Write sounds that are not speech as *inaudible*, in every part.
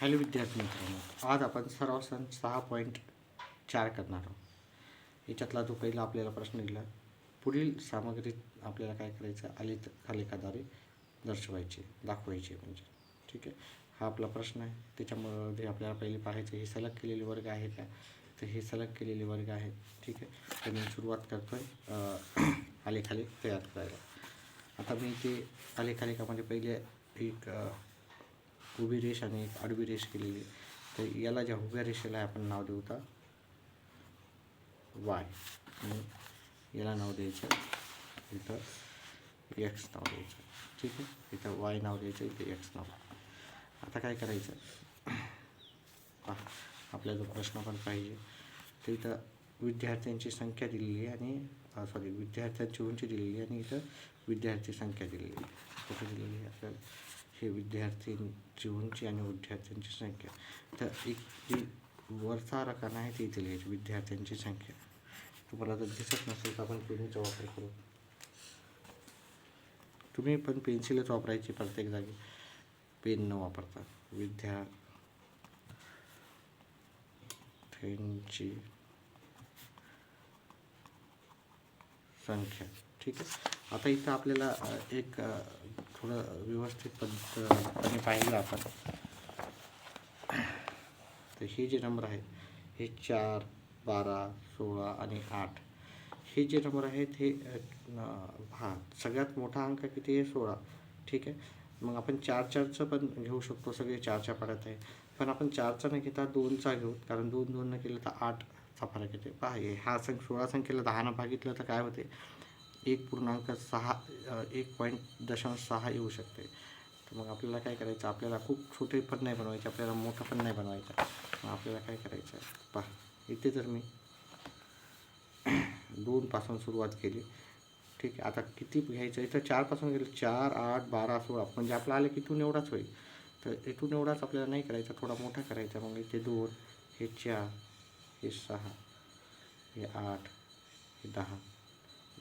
Hello विद्यार्थी मित्रांनो आज आपण सराव सण सहा पॉईंट चार करणार आहोत. याच्यातला जो पहिला आपल्याला प्रश्न दिला पुढील सामग्री आपल्याला काय करायचं आलेख आलेखाद्वारे दर्शवायचे दाखवायचे म्हणजे. ठीक आहे? हा आपला प्रश्न आहे. त्याच्यामध्ये आपल्याला पहिले पाहायचं हे सलग केलेले वर्ग आहे का? तर हे सलग केलेले वर्ग आहेत. ठीक आहे? तर मी सुरुवात करतो आहे आलेखालेख तयार करायला. आता मी ते आलेखालेखामध्ये पहिले एक उभी रेष आणि एक आडवी रेष केलेली आहे. तर याला ज्या उभ्या रेषेला आपण नाव देऊ तर वाय याला नाव द्यायचं इथं एक्स नाव द्यायचं ठीक आहे? इथं वाय नाव द्यायचं इथं एक्स नाव आता काय करायचं पहा आपला जो प्रश्न पण पाहिजे. तर इथं विद्यार्थ्यांची संख्या दिलेली आहे आणि सॉरी विद्यार्थ्यांची उंची दिलेली आहे आणि इथं विद्यार्थी संख्या दिलेली आहे. कुठं दिलेली आहे आपल्याला? हे विद्यार्थ्यांची उंची आणि विद्यार्थ्यांची संख्या. तर एक जी वरचा रकाना आहे ते इथे लिहायची विद्यार्थ्यांची संख्या. तुम्हाला जर दिसत नसेल तर आपण पेनचा वापर करू. तुम्ही पण पेन्सिलच वापरायची प्रत्येक जागी. पेन न वापरता. विद्यार्थ्यांची संख्या. ठीक आहे? आता इथं आपल्याला एक थोडं व्यवस्थित पद्धतीने पाहिलं आपण. तर हे जे नंबर आहेत हे चार बारा सोळा आणि आठ. हे जे नंबर आहेत हे हा सगळ्यात मोठा अंक किती आहे? सोळा. ठीक आहे? मग आपण चार चारचं पण घेऊ शकतो सगळे चारच्या पाड्यात आहे. पण आपण चारचा न घेता दोनचा घेऊ कारण दोन दोन न केलं तर आठचा फरक येते पहा हा संख सोळा संख्येला दहानं भागितलं तर काय होते एक पूर्णांक सहा एक पॉईंट दशांश सहा येऊ शकते. तर मग आपल्याला काय करायचं? आपल्याला खूप छोटे पण नाही बनवायचे आपल्याला मोठं पण नाही बनवायचं. मग आपल्याला काय करायचं? आहे पहा इथे जर मी दोनपासून सुरुवात केली. ठीक आहे आता किती घ्यायचं? इथं चारपासून गेलं. चार आठ बारा सोळा. म्हणजे आपलं आलं की इथून एवढाच होईल. तर इथून एवढाच आपल्याला नाही करायचा थोडा मोठा करायचा. मग इथे दोन हे चार हे सहा हे आठ हे दहा.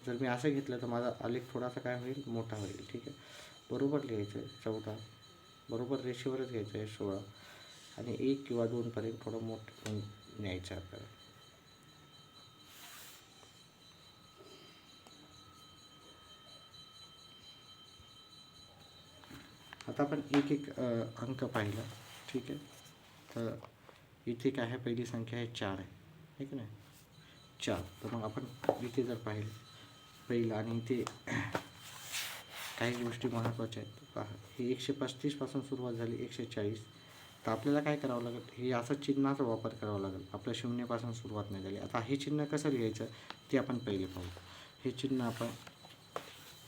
जर मी असं घेतलं तर माझा आलेख थोडासा काय होईल? मोठा होईल. ठीक आहे? बरोबर लिहायचं आहे चौदा. बरोबर रेषेवरच घ्यायचं आहे सोळा. आणि एक किंवा दोनपर्यंत थोडं मोठं न्यायचं आहे आपल्याला. आता आपण एक एक अंक पाहिला. ठीक आहे? तर इथे काय आहे? पहिली संख्या आहे चार आहे. ठीक की नाही चार. तर मग आपण इथे जर पाहिलं पहिलं आणि इथे काही गोष्टी महत्त्वाच्या आहेत. पहा हे एकशे पस्तीसपासून सुरुवात झाली एकशे चाळीस. तर आपल्याला काय करावं लागेल? हे असं चिन्हाचा वापर करावा लागेल. आपल्या शून्यपासून सुरुवात नाही झाली. आता हे चिन्ह कसं लिहायचं? ते आपण पहिले पाहू. हे चिन्ह आपण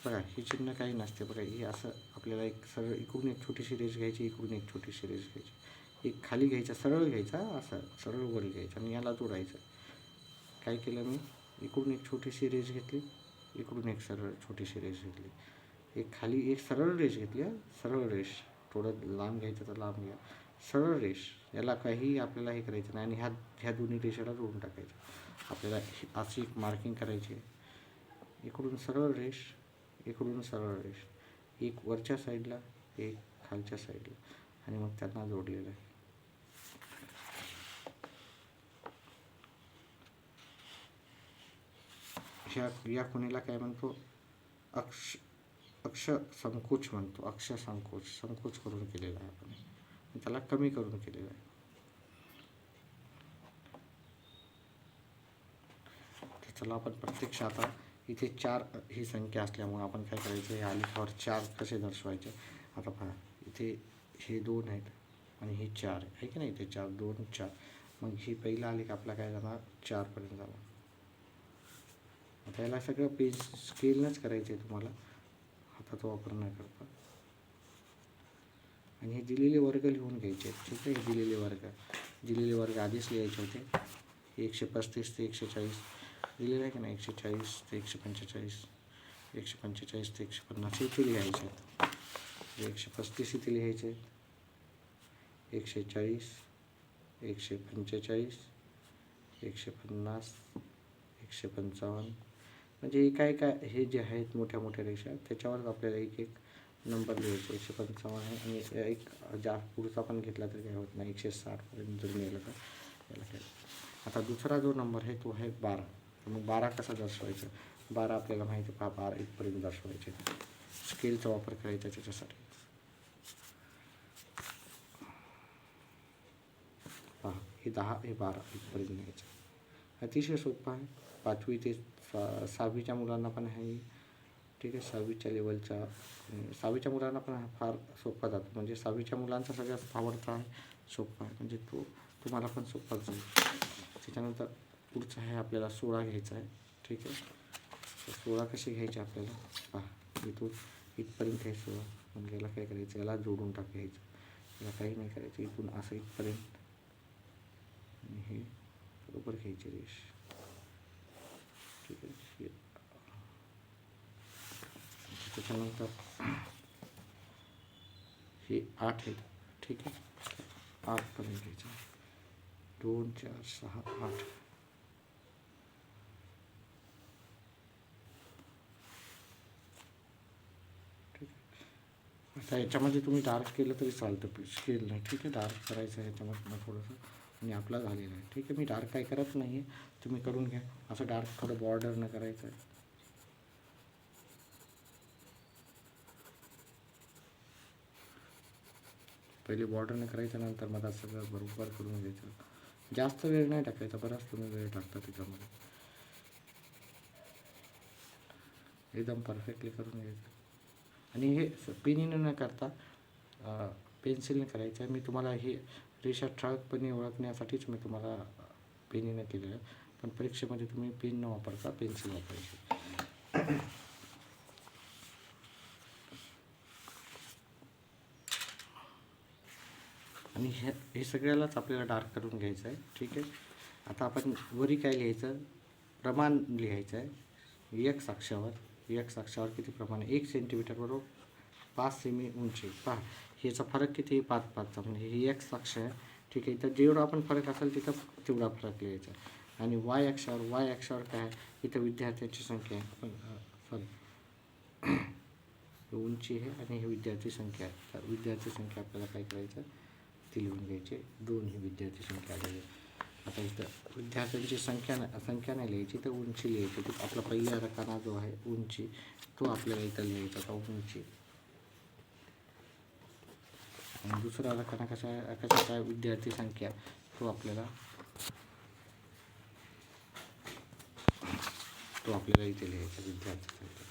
बघा हे चिन्ह काही नसते. बघा हे असं आपल्याला एक सरळ इकडून एक छोटीशी रेष घ्यायची इकडून एक छोटीशी रेष घ्यायची. एक खाली घ्यायचा सरळ घ्यायचा असं सरळ वर घ्यायचा आणि याला जोडायचं. काय केलं मी? इकडून एक छोटीशी रेष घेतली. इकडून एक सरळ छोटीशी रेष घेतली. एक खाली एक सरळ रेष घेतली सरळ रेष. थोडं लांब घ्यायचं तर लांब घ्या. सरळ रेष. याला काही आपल्याला हे करायचं नाही आणि ह्या ह्या दोन्ही रेषेला जोडून टाकायचं. आपल्याला अशी एक मार्किंग करायची आहे. इकडून सरळ रेष. इकडून सरळ रेष. एक वरच्या साईडला एक खालच्या साईडला आणि मग त्यांना जोडलेलं आहे. ह्या या खुणेला काय म्हणतो? अक्ष अक्ष संकोच म्हणतो. अक्ष संकोच संकोच करून केलेला आहे आपण. त्याला कमी करून केलेलं आहे. तर चला आपण प्रत्यक्ष आता इथे चार ही संख्या असल्यामुळे आपण काय करायचं? या आलेखावर चार कसे दर्शवायचे? आता पहा इथे हे दोन आहेत आणि हे चार आहे की नाही? इथे चार दोन चार. मग ही पहिला आलेख आपला काय जाणार? चारपर्यंत जाणार. आता याला सगळं पेज स्केलनंच करायचं आहे तुम्हाला. हाताचा वापर न करता. आणि हे दिलेले वर्ग लिहून घ्यायचे आहेत. ठीक आहे? हे दिलेले वर्ग. दिलेले वर्ग आधीच लिहायचे होते. एकशे पस्तीस ते एकशे चाळीस. दिलेलं आहे की नाही? एकशे चाळीस ते एकशे पंचेचाळीस. एकशे पंचेचाळीस ते एकशे पन्नास इथे लिहायचे आहेत. एकशे पस्तीस इथे लिहायचे आहेत. एकशे चाळीस एकशे पंचेचाळीस एकशे पन्नास एकशे पंचावन्न म्हणजे काय काय हे जे आहेत मोठ्या मोठ्या रेषा त्याच्यावरच आपल्याला एक एक नंबर लिहायचे. एकशे पंचावन्न आहे आणि एक जा पुढचा पण घेतला तरी काय होत नाही. एकशे साठपर्यंत जर नेलं तर याला काय? आता दुसरा जो नंबर आहे तो आहे बारा. मग बारा कसा दर्शवायचा? बारा आपल्याला माहिती आहे पहा बारा इथपर्यंत दर्शवायचे. स्केलचा वापर करायचा त्याच्यासाठी. पहा हे दहा हे बारा इथपर्यंत न्यायचं अतिशय सोपं आहे. पाचवी ते सा सहावीच्या मुलांना पण आहे. ठीक आहे सहावीच्या लेवलच्या सहावीच्या मुलांना पण हा फार सोपा जातो. म्हणजे सहावीच्या मुलांचा सगळ्यात आवडता आहे सोपा. आहे म्हणजे तो तुम्हाला पण सोपा जाईल. त्याच्यानंतर पुढचं आहे आपल्याला सोळा घ्यायचा आहे. ठीक आहे? सोळा कशी घ्यायची आपल्याला? पहा इथून इथपर्यंत आहे सोळा. म्हणजे याला काय करायचं? याला जोडून टाकायचं. याला काही नाही करायचं. इथून असं इथपर्यंत. हे बरोबर घ्यायचे रेश ठीक आहे त्याच्यानंतर हे आठ आहे ठीक आहे? आठपर्यंत घ्यायचं दोन चार सहा आठ. आता याच्यामध्ये तुम्ही डार्क केलं तरी चालतं. स्केल नाही. ठीक आहे? डार्क करायचं आहे याच्यामध्ये थोडंसं. आणि आपला झालेला आहे. ठीक आहे मी डार्क काय करत नाही आहे तुम्ही करून घ्या. असं डार्क थोडं बॉर्डरनं करायचं आहे. पहिले बॉर्डरने करायचं नंतर मला सगळं बरोबर करून घ्यायचं. जास्त वेळ नाही टाकायचा बराच तुम्ही वेळ टाकता त्याच्यामध्ये. एकदम परफेक्टली करून घ्यायचं. आणि हे पेनीनं न करता पेन्सिलने करायचं. आहे मी तुम्हाला हे रेषा ठळकपणे ओळखण्यासाठीच मी तुम्हाला पेनीने केलेलं पण परीक्षेमध्ये तुम्ही पेन न वापरता पेन्सिल वापरायची आणि हे हे सगळ्यालाच आपल्याला डार्क करून घ्यायचं आहे. ठीक आहे? आता आपण वरी काय लिहायचं? प्रमाण लिहायचं आहे. एक साक्षावर एक साक्षावर किती प्रमाण आहे? एक सेंटीमीटर बरोबर पाच सेमी उंची. पहा ह्याचा फरक किती? आहे पाच. पाचचा म्हणजे ही एक साक्ष आहे. ठीक आहे इथं जेवढा आपण फरक असेल तिथं तेवढा फरक लिहायचा. आणि वाय अक्षावर वाय अक्षावर काय? आहे इथं विद्यार्थ्यांची संख्या आहे. पण सॉरी उंची आहे आणि ही विद्यार्थी संख्या आहे. तर विद्यार्थी संख्या आपल्याला काय करायचं? ती लिहून घ्यायची. दोन ही विद्यार्थी संख्या आलेली आहे. आता इथं विद्यार्थ्यांची संख्या नाही संख्या नाही लिहायची. तर उंची लिहायची. आपला पहिला रकाना जो आहे उंची तो आपल्याला इथं लिहायचा. का उंची. आणि दुसरा रकाना कसा कशा काय विद्यार्थी संख्या तो आपल्याला तो आपल्याला इथे लिहायचा विद्यार्थी संख्या.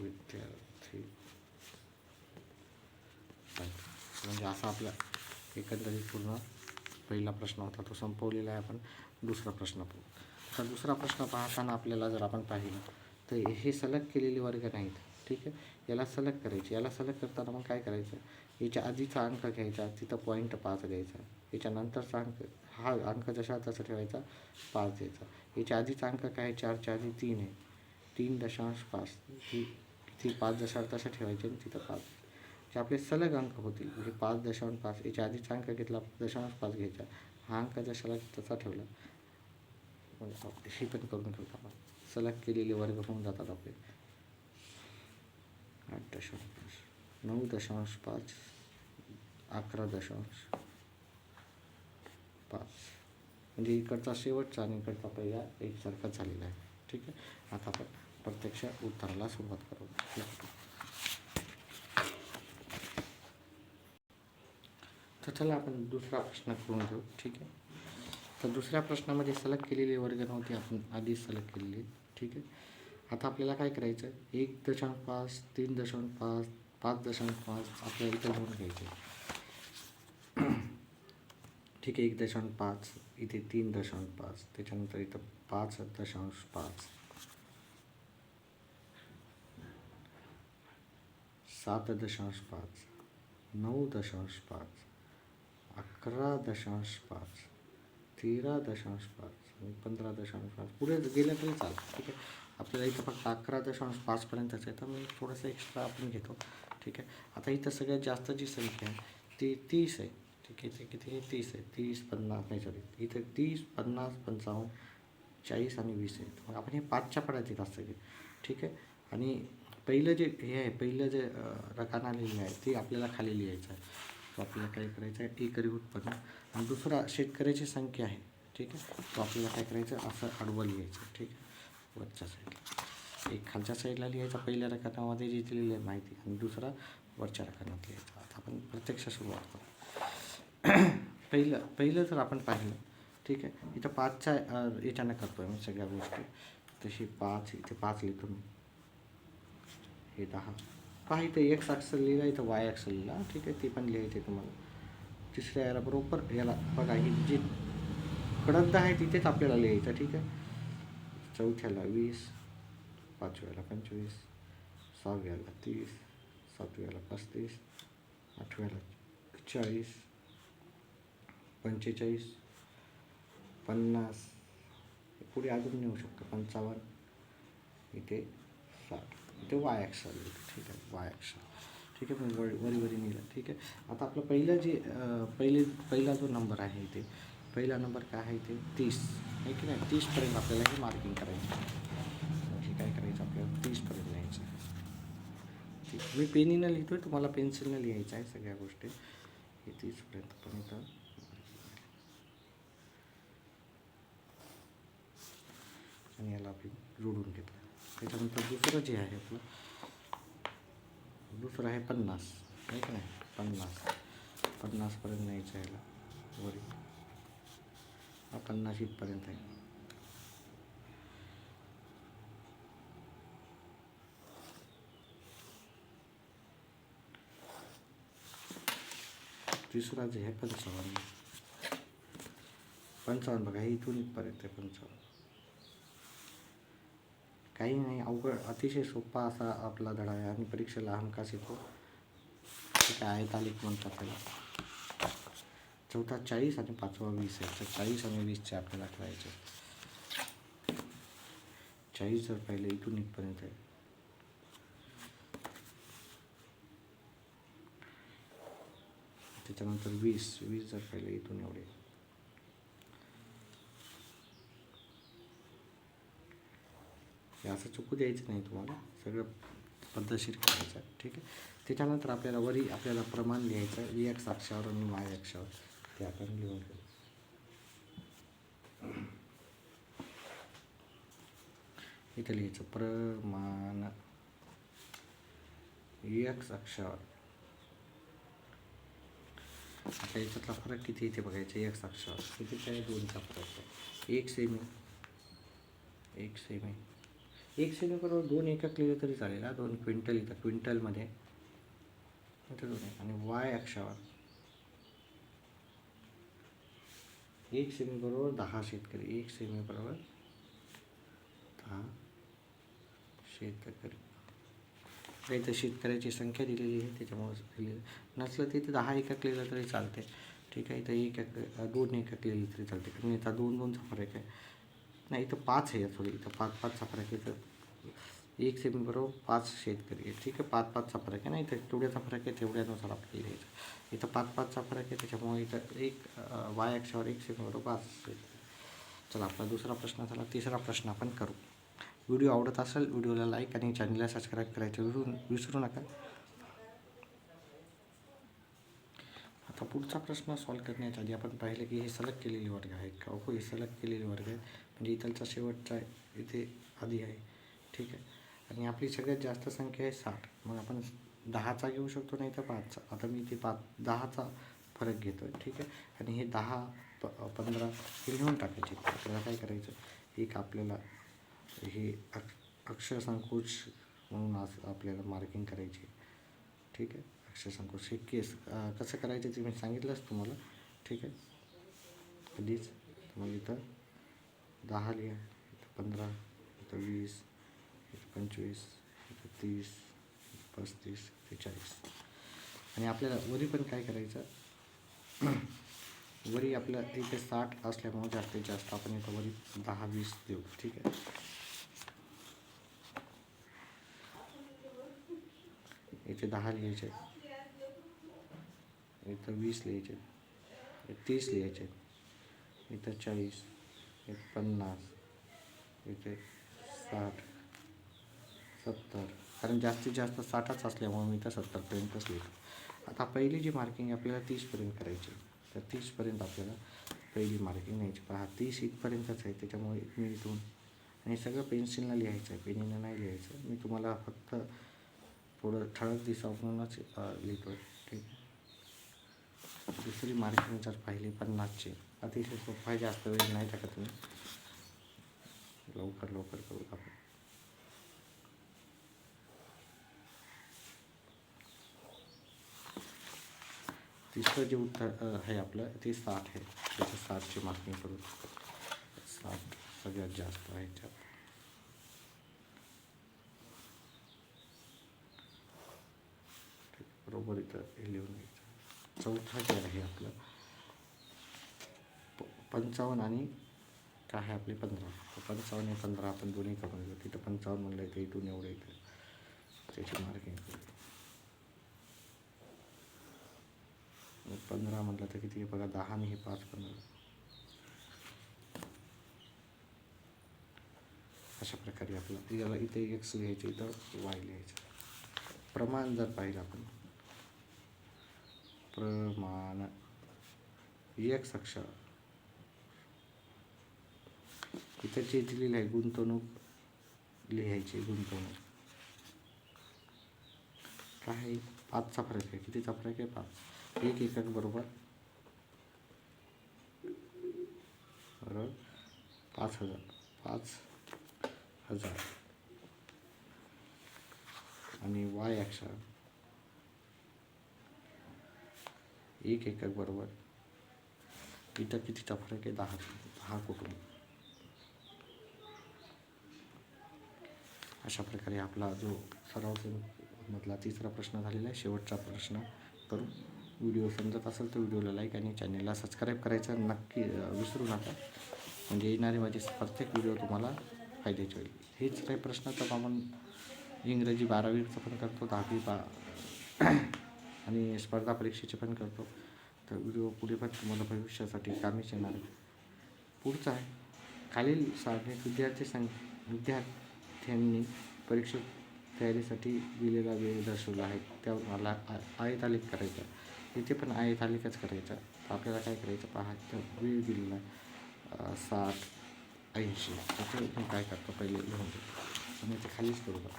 विद्यार्थी म्हणजे असा आपला एकंदरीत पूर्ण पहिला प्रश्न होता तो संपवलेला आहे आपण. दुसरा प्रश्न पाहू. आता दुसरा प्रश्न पाहताना आपल्याला जर आपण पाहिलं तर हे सलग केलेले वर्ग नाहीत. ठीक आहे? याला सलग करायची. याला सलग करताना मग काय करायचं? याच्या आधीचा अंक घ्यायचा तिथं पॉईंट पाच द्यायचा याच्यानंतरचा अंक हा अंक जसा तसा ठेवायचा पाच द्यायचा याच्या आधीचा अंक काय चारच्या आधी तीन आहे. तीन दशांश पाच. ती ती पाच दशांश तसा ठेवायचे आणि तिथं पाच. जे आपले सलग अंक होतील म्हणजे पाच दशांश पाच याच्या आधीचा अंक घेतला दशांश पाच घ्यायचा. हा अंक जशाला तसा ठेवला म्हणजे हे पण करून ठेवतो आपण. सलग केलेले वर्ग होऊन जातात आपले. आठ दशांश पाच नऊ दशांश पाच अकरा दशांश पाच म्हणजे इकडचा शेवटचा आणि इकडचा पहिला एकसारखा झालेला आहे. ठीक आहे? आता आपण प्रत्यक्ष उत्तराला सुरुवात करू. तर चला आपण दुसरा प्रश्न करून घेऊ. ठीक आहे? तर दुसऱ्या प्रश्नामध्ये सलग केलेली वर्ग नव्हती आपण आधीच सलग केलेली ठीक आहे? आता आपल्याला काय करायचं? आहे एक दशांश पाच तीन दशांश पाच पाच दशांश पाच आपल्याला इथं लिहून घ्यायचे. ठीक आहे एक दशांश पाच इथे तीन दशांश पाच त्याच्यानंतर इथं पाच दशांश पाच. सात दशांश पाच नऊ दशांश पाच अकरा दशांश पाच तेरा दशांश पाच पंधरा दशांश पाच. पुढे गेलं तरी चालतं ठीक आहे? आपल्याला इथं फक्त अकरा दशांश पाचपर्यंतच आहे. तर मी थोडंसं एक्स्ट्रा आपण घेतो. ठीक आहे? आता इथं सगळ्यात जास्त जी संख्या आहे ती तीस आहे. ठीक आहे? ते किती? आहे तीस आहे. तीस पन्नास नाही सॉरी. इथं तीस पन्नास पंचावन्न चाळीस आणि वीस आहे. मग आपण हे पाचच्या पड्यात जास्त घे ठीक आहे? आणि पहिलं जे हे आहे पहिलं जे अं, रकाना आहे ती आपल्याला खाली लिहायचं आहे. तो आपल्याला काय करायचं आहे? एकरी उत्पन्न आणि दुसरा शेतकऱ्याची संख्या आहे. ठीक आहे? तो आपल्याला काय करायचं असं आडवं लिहायचं ठीक आहे? वरच्या साईडला एक खालच्या साईडला लिहायचा पहिल्या रकानामध्ये जे दिलेली आहे माहिती आणि दुसरा वरच्या रकानात लिहायचा. आता आपण प्रत्यक्ष सुरुवात करू. पहिलं पहिलं जर आपण पाहिलं ठीक आहे इथं पाचच्या याच्यानं करतो आहे मी सगळ्या गोष्टी. तशी पाच इथे पाच लिहितो मी. हे दहा. पहा इथं एक्स अक्षर लिहिला इथं वाय अक्षर लिहिला. ठीक आहे ते पण लिहायचं आहे तुम्हाला. तिसऱ्या याला बरोबर याला बघा ही जी कडक आहे तिथेच आपल्याला लिहायचं ठीक आहे. चौथ्याला वीस पाचव्याला पंचवीस सहाव्याला तीस सातव्याला पस्तीस आठव्याला चाळीस पंचेचाळीस पन्नास. पुढे अजून नेऊ शकतो. पंचावन्न. इथे साठ. इथे वाय अक्षर ठीक आहे. वाय अक्षर. ठीक आहे. मी वरी वरी नेलं. ठीक आहे. आता आपलं पहिलं जे पहिले पहिला जो नंबर आहे इथे पहिला नंबर काय आहे ते तीस. आहे की नाही? तीसपर्यंत आपल्याला हे मार्किंग करायचं हे म्हणजे काय करायचं? आपल्याला तीसपर्यंत लिहायचं आहे. ठीक. मी पेनीनं लिहितो आहे तुम्हाला पेन्सिलनं लिहायचं आहे सगळ्या गोष्टी. हे तीसपर्यंत पण इथं. आणि याला आपण जोडून घेतलं. त्याच्यानंतर दुसरं जे आहे आपलं दुसरं आहे पन्नास. आहे का नाही? पन्नास. पन्नासपर्यंत न्यायचं आहे याला. वरी. हा पन्नास इथपर्यंत आहे. तिसरा जे आहे पंचावन्न. पंचावन्न बघा हे इथून इथपर्यंत आहे पंचावन्न. काही नाही अवघड अतिशय सोपा असा आपला धडा आहे आणि परीक्षेला हमखास येतो काय आहे आयतालिक म्हणतात त्याला. चौथा चाळीस आणि पाचवा वीस आहे. तर चाळीस आणि वीसचे आपल्याला करायचे चाळीस जर पाहिलं इथून इथपर्यंत आहे. त्याच्यानंतर वीस वीस जर पाहिलं इथून एवढे. हे असं चुकू द्यायचं नाही तुम्हाला. सगळं पद्धतशीर करायचं आहे. ठीक आहे? त्याच्यानंतर आपल्याला वरी आपल्याला प्रमाण लिहायचं आहे. एक्स अक्षावर आणि वाय अक्षावर. ते आपण लिहून घेऊ इथं लिहायचं प्रमाण एक्स अक्षावर. आता याच्यातला फरक किती इथे बघायचं एक्स अक्षावर. किती काय दोनचा फरक आहे. एक सेमी एक सेमी एक सेमी बरोबर दोन एकक लिहिलं तरी चालेल हा. दोन क्विंटल इथं. क्विंटलमध्ये इथं दोन आहे आणि वाय अक्षावर. एक सेमी बरोबर दहा शेतकरी एक सेमी बरोबर दहा शेतकरी. नाही इथं शेतकऱ्याची संख्या दिलेली आहे त्याच्यामुळे दिलेली नसलं तर इथं दहा एकक लिहिलं तरी चालते ठीक आहे इथं एक एकक दोन एकक लिहिली तरी चालते कारण इथं दोन दोनचा फरक आहे. नाही इथं पाच आहे थोडी इथं. पाच पाचचा फरक आहे इथं. एक सेमी बरोबर पाच शेतकरी आहे ठीक आहे पाच पाचचा फरक आहे ना इथं तेवढ्याचा फरक आहे तेवढ्यानुसार आपल्याला लिहायचं इथं पाच पाचचा फरक आहे त्याच्यामुळे इथं एक वाय अक्षावर एक सेमी बरोबर पाच शेतकरी चला आपला दुसरा प्रश्न झाला तिसरा प्रश्न आपण करू। व्हिडिओ आवडत असेल व्हिडिओला लाईक आणि चॅनलला सबस्क्राईब करायचं विसरू विसरू नका आता पुढचा प्रश्न सॉल्व करण्याच्या आधी आपण पाहिलं की हे सलग केलेले वर्ग आहेत का हो हे सलग केलेले वर्ग आहेत म्हणजे शेवटचा इथे आधी आहे, ठीक आहे आणि आपली सगळ्यात जास्त संख्या आहे साठ. मग आपण दहाचा घेऊ शकतो नाही तर पाचचा. आता मी ते पाच दहाचा फरक घेतो आहे ठीक आहे? आणि हे दहा प पंधरा हे लिहून टाकायचे. आपल्याला काय करायचं? एक आपल्याला हे अक्ष अक्षरसंकोच म्हणून असं आपल्याला मार्किंग करायची ठीक आहे? अक्षरसंकोच हे केस कसं करायचं ते मी सांगितलंच तुम्हाला. ठीक आहे? कधीच मग इथं दहा लिहा इथं पंधरा इथं वीस पंचवीस इथं तीस पस्तीस इथं चाळीस आणि आपल्याला वरी पण काय करायचं? *clears throat* वरी आपल्या इथे साठ असल्यामुळे जास्तीत जास्त आपण इथं वरी दहा वीस देऊ. ठीक आहे? इथे दहा लिहायचे इथं वीस लिहायचे तीस लिहायचे इथं चाळीस इथं पन्नास इथे साठ. सत्तर. कारण जास्तीत जास्त साठाच असल्यामुळे मी तर सत्तरपर्यंतच लिहितो. आता पहिली जी मार्किंग आपल्याला तीसपर्यंत करायची तर तीसपर्यंत आपल्याला पहिली मार्किंग न्यायची. पहा तीस इथपर्यंतच आहे. त्याच्यामुळे मी इथून आणि सगळं पेन्सिलनं लिहायचं आहे. पेनीनं नाही लिहायचं. मी तुम्हाला फक्त थोडं ठळक दिसावं म्हणूनच लिहितो आहे ठीक आहे? दुसरी मार्किंग जर पाहिली पन्नासची. अतिशय सोपा आहे. जास्त वेळ नाही टाकत तुम्ही लवकर लवकर करू आपण. तिसरं जे उत्तर आहे आपलं, ते साठ आहे. त्याचं साठची मार्किंग करू. साठ सगळ्यात जास्त आहे त्यात बरोबर हे घ्यायचं चौथा जे आहे आपलं, प- पंचावन्न आहे आपले पंधरा. तर पंचावन्न आणि पंधरा आपण दोन्ही करून घेऊ. तिथं पंचावन्न म्हणलं, इथं इथून एवढं येतं. मार्किंग करू. पंधरा म्हटलं तर किती बघा दहा आणि हे पाच पंधरा. अशा प्रकारे आपलं. याला इथे एक्स लिहायचं इथं वाय लिहायचं. प्रमाण जर पाहिलं आपण. प्रमाण एक्स अक्षर. इथं जे दिलेलं आहे गुंतवणूक लिहायची गुंतवणूक. काय पाचचा फरक आहे. कितीचा फरक आहे? पाच. एक एकक बरोबर. बरोबर पाच हजार. पाच हजार. आणि वाय अक्ष एक एकक बरोबर. इथं कितीचा फरक आहे दहा. दहा कुटुंब अशा प्रकारे आपला जो सराव मधला तिसरा प्रश्न झालेला आहे शेवटचा प्रश्न करू. व्हिडिओ समजत असेल तर व्हिडिओला लाईक आणि चॅनलला सबस्क्राईब करायचं नक्की विसरू नका. म्हणजे येणारे माझे प्रत्येक व्हिडिओ तुम्हाला फायद्याचे होईल. हेच काही प्रश्न तर आपण इंग्रजी बारावीचं पण करतो दहावी बा *clears throat* आणि स्पर्धा परीक्षेचे पण करतो. तर व्हिडिओ पुढे पण तुम्हाला भविष्यासाठी कामीच येणार आहे. पुढचा आहे. खालील सारणीत विद्यार्थी सं विद्यार्थ्यांनी परीक्षेत तयारीसाठी दिलेला वेळ दर्शवला आहे. त्या मला आ- आलेख करायचा इथे पण आहे करायचा. करायचं आपल्याला काय करायचं पहा तर वेळ दिलेला आहे. साठ ऐंशी. तर ते मी काय करतो पहिले लिहून देतो आणि ते खालीच करू का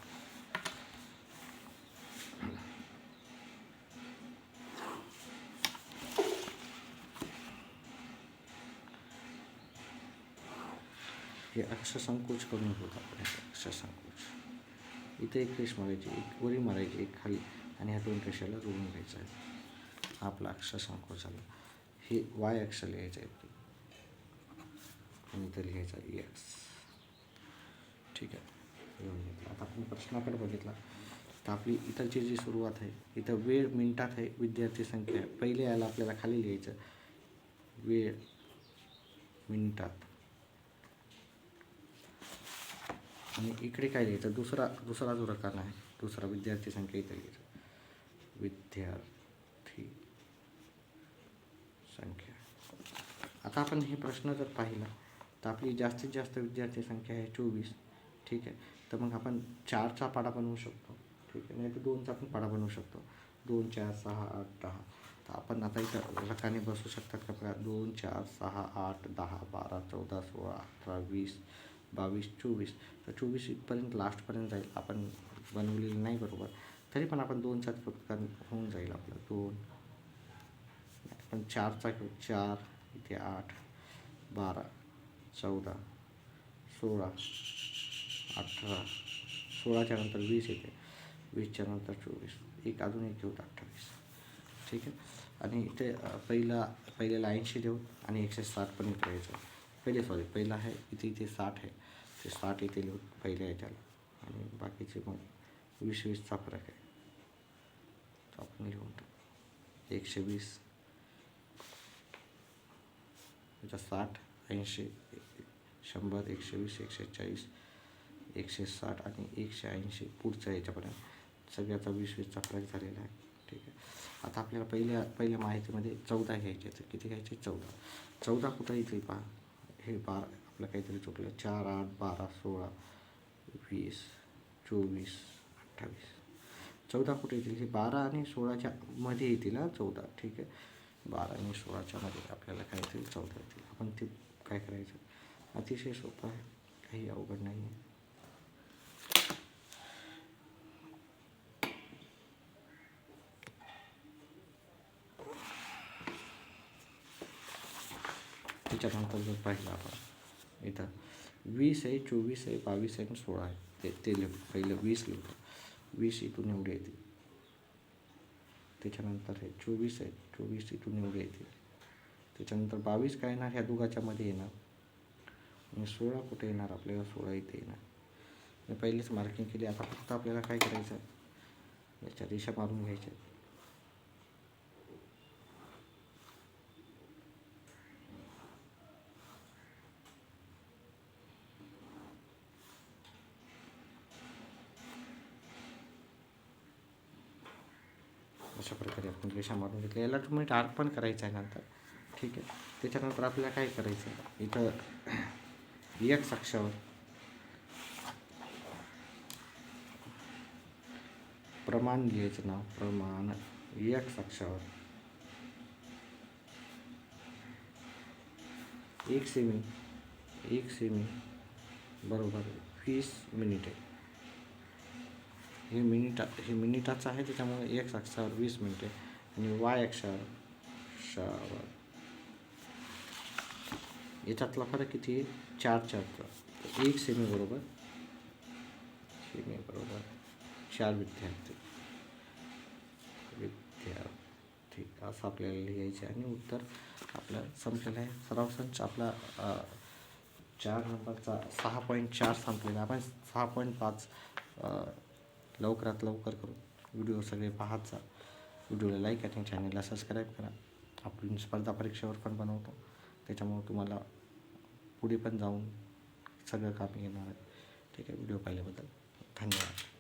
हे अक्षसंकोच करून होत आपण अक्षसंकोच. इथे एक रेष मारायची एक वरी मारायची एक खाली. आणि ह्या दोन रेषाला जोडून घ्यायचं आहे. आपला आपला अक्षसंकोच झाला हे वाय अक्ष लिहायचं आहे. आणि इथं लिहायचा एक्स ठीक आहे. लिहून घेतलं आता आपण प्रश्नाकडे बघितला. तर आपली इथलची जी सुरुवात आहे इथं वेळ मिनिटात आहे विद्यार्थी संख्या. आहे पहिले यायला आपल्याला खाली लिहायचं. वेळ मिनिटात. आणि इकडे काय लिहायचं? दुसरा दुसरा जो रकाना आहे दुसरा विद्यार्थी संख्या इथं लिहायचं. विद्यार्थी संख्या. आता आपण हे प्रश्न जर पाहिला तर आपली जास्तीत जास्त विद्यार्थी संख्या आहे चोवीस. ठीक आहे? तर मग आपण चारचा पाडा बनवू शकतो. ठीक आहे? नाही तर दोनचा पण पाडा बनवू शकतो. दोन चार सहा आठ दहा. तर आपण आता इथं रकाने बसू शकतात का? बघा दोन चार सहा आठ दहा बारा चौदा सोळा अठरा वीस बावीस चोवीस. तर चोवीस इथपर्यंत लास्टपर्यंत जाईल. आपण बनवलेली नाही बरोबर. तरी पण आपण दोनचाच सात होऊन जाईल आपलं. दोन आपण चारचा घेऊ. चार इथे आठ बारा चौदा सोळा अठरा. सोळाच्या नंतर वीस येते. वीसच्या नंतर चोवीस. एक अजून एक घेऊ अठ्ठावीस. ठीक आहे? आणि इथे पहिला पहिल्याला ऐंशी देऊ आणि एकशे साठ पण इथे यायचं पहिले सॉरी पहिला आहे इथे इथे साठ आहे. ते साठ इथे लिहू पहिल्या याच्याला. आणि बाकीचे मग वीस वीसचा फरक आहे. तो आपण लिहून टाकू. एकशे वीस त्याच्या साठ ऐंशी शंभर एकशे वीस एकशे चाळीस एकशे साठ आणि एकशे ऐंशी पुढच्या याच्यापर्यंत. सगळ्याचा वीस वीसचा फरक झालेला आहे. ठीक आहे. आता आपल्याला पहिल्या पहिल्या माहितीमध्ये चौदा घ्यायचे तर किती घ्यायचे? चौदा. चौदा कुठं येतील पहा. हे बारा आपलं काहीतरी चुकलं. चार आठ बारा सोळा वीस चोवीस अठ्ठावीस. चौदा कुठे येतील? हे बारा आणि सोळाच्या मध्ये येतील हा चौदा. ठीक आहे. बारा आणि सोळाच्या मध्ये आपल्याला काय येतील चौदा येतील आपण ते काय करायचं? अतिशय सोपं आहे. काही अवघड नाही आहे. त्याच्यानंतर जर पाहिलं आपण इथं वीस आहे चोवीस आहे बावीस आहे आणि सोळा आहे. ते ते लिहू. पहिलं वीस लिहू. वीस इथून एवढे येतील त्याच्यानंतर हे चोवीस आहे चोवीस इथून एवढे येतील. त्याच्यानंतर बावीस काय येणार? ह्या दुगाच्यामध्ये येणार. आणि सोळा कुठे येणार? आपल्याला सोळा इथे येणार. मी पहिलेच मार्किंग केली. आता फक्त आपल्याला काय करायचं आहे? याच्या रेषा मारून घ्यायच्या आहेत. अशा प्रकारे आपण रेषा मारून घेतल्या. याला तुम्ही डार्क पण करायचं आहे नंतर. ठीक आहे. त्याच्यानंतर आपल्याला काय करायचं आहे? इथं एक अक्षावर प्रमाण लिहायचं नाव प्रमाण एक अक्षावर. एक सेमी एक सेमी बरोबर वीस मिनिटे हे मिनिटा हे मिनिटाचं आहे त्याच्यामुळे एक अक्षावर वीस मिनिटे आणि वाय अक्षावर अक्षावर याच्यातला फरक किती आहे? चार चारचा एक सेमी बरोबर. सेमी बरोबर. चार विद्यार्थी. विद्यार्थी. असं आपल्याला लिहायचे आणि उत्तर आपलं संपलेलं आहे. सराव संच आपला चार नंबरचा सहा पॉईंट चार संपलेला आपण सहा पॉईंट पाच लवकरात लवकर करू व्हिडिओ सगळे पाहत जा. व्हिडिओला लाईक आणि चॅनलला सबस्क्राईब करा. आपण स्पर्धा परीक्षेवर पण बनवतो. त्याच्यामुळे तुम्हाला पुढे पण जाऊन सगळं काम येणार आहे. ठीक आहे? व्हिडिओ पाहिल्याबद्दल धन्यवाद.